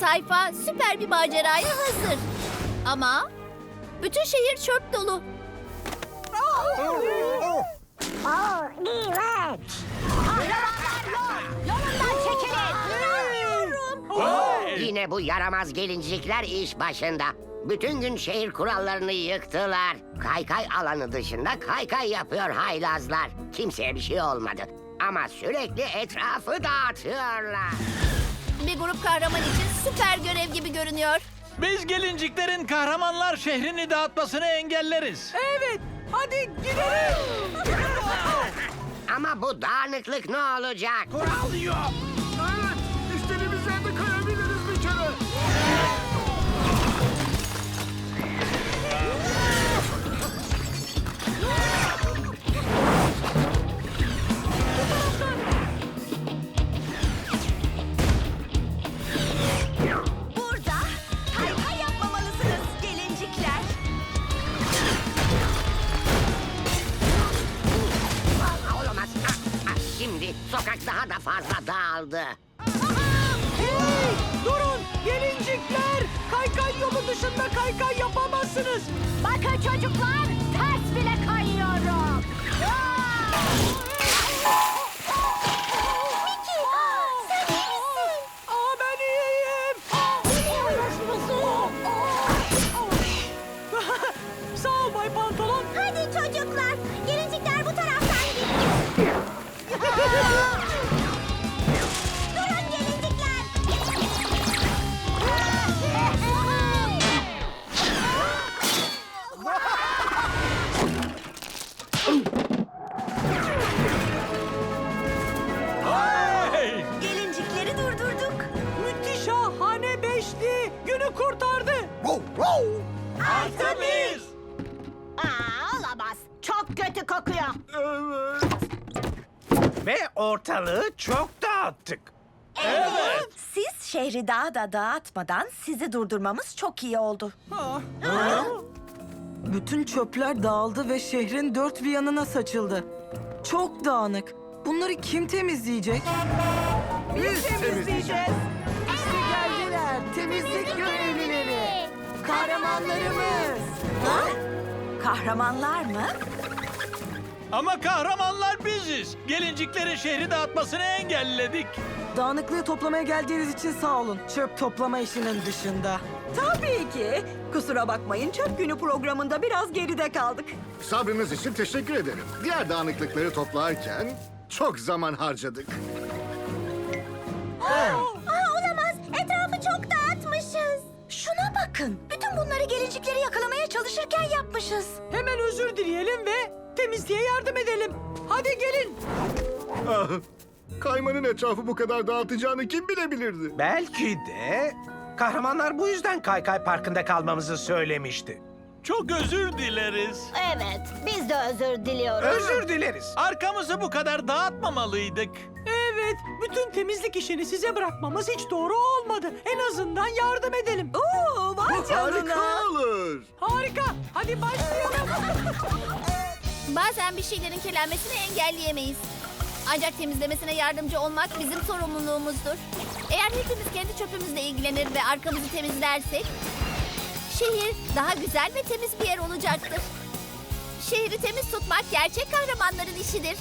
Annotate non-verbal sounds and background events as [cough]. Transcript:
tayfa süper bir maceraya hazır. Ama bütün şehir çöp dolu. Yine bu yaramaz gelincikler iş başında. Bütün gün şehir kurallarını yıktılar. Kaykay alanı dışında kaykay yapıyor haylazlar. Kimseye bir şey olmadı. Ama sürekli etrafı dağıtıyorlar. Grup kahraman için süper görev gibi görünüyor. Biz gelinciklerin kahramanlar şehrini dağıtmasını engelleriz. Evet, hadi gidelim. Ama bu dağınıklık ne olacak? Evet, istediğimiz sokak daha da fazla dağıldı. Hey, durun gelincikler. Kaykay yolu dışında kaykay yapamazsınız. Bakın çocuklar ters bile kayıyorum. Mickey sen iyi misin? Aa ben iyiyim. [laughs] Sağ ol Bay Pantolon. Hadi çocuklar gelincikler ortalığı çok dağıttık. Siz şehri daha da dağıtmadan sizi durdurmamız çok iyi oldu. Bütün çöpler dağıldı ve şehrin dört bir yanına saçıldı. Çok dağınık. Bunları kim temizleyecek? Biz temizleyeceğiz. İşte geldiler temizlik görevlileri. Kahramanlarımız. Ha? Kahramanlar mı? Ama kahramanlar biziz. Gelinciklerin şehri dağıtmasını engelledik. Dağınıklığı toplamaya geldiğiniz için sağ olun. Çöp toplama işinin dışında. Tabii ki. Kusura bakmayın çöp günü programında biraz geride kaldık. Sabrınız için teşekkür ederim. Diğer dağınıklıkları toplarken çok zaman harcadık. Aa, olamaz. Etrafı çok dağıtmışız. Şuna bakın. Bütün bunları gelincikleri yakalamaya çalışırken yapmışız. Hemen özür dileyelim ve temizliğe yardım edelim. Hadi gelin. Ah, kaymanın etrafı bu kadar dağıtacağını kim bilebilirdi? Belki de kahramanlar bu yüzden Kaykay Parkı'nda kalmamızı söylemişti. Çok özür dileriz. Evet, biz de özür diliyoruz. Özür dileriz. Arkamızı bu kadar dağıtmamalıydık. Evet, bütün temizlik işini size bırakmamız hiç doğru olmadı. En azından yardım edelim. Oo, vay Harika olur. Harika. Hadi başlayalım. [laughs] Bazen bir şeylerin kirlenmesini engelleyemeyiz. Ancak temizlemesine yardımcı olmak bizim sorumluluğumuzdur. Eğer hepimiz kendi çöpümüzle ilgilenir ve arkamızı temizlersek... ...şehir daha güzel ve temiz bir yer olacaktır. Şehri temiz tutmak gerçek kahramanların işidir.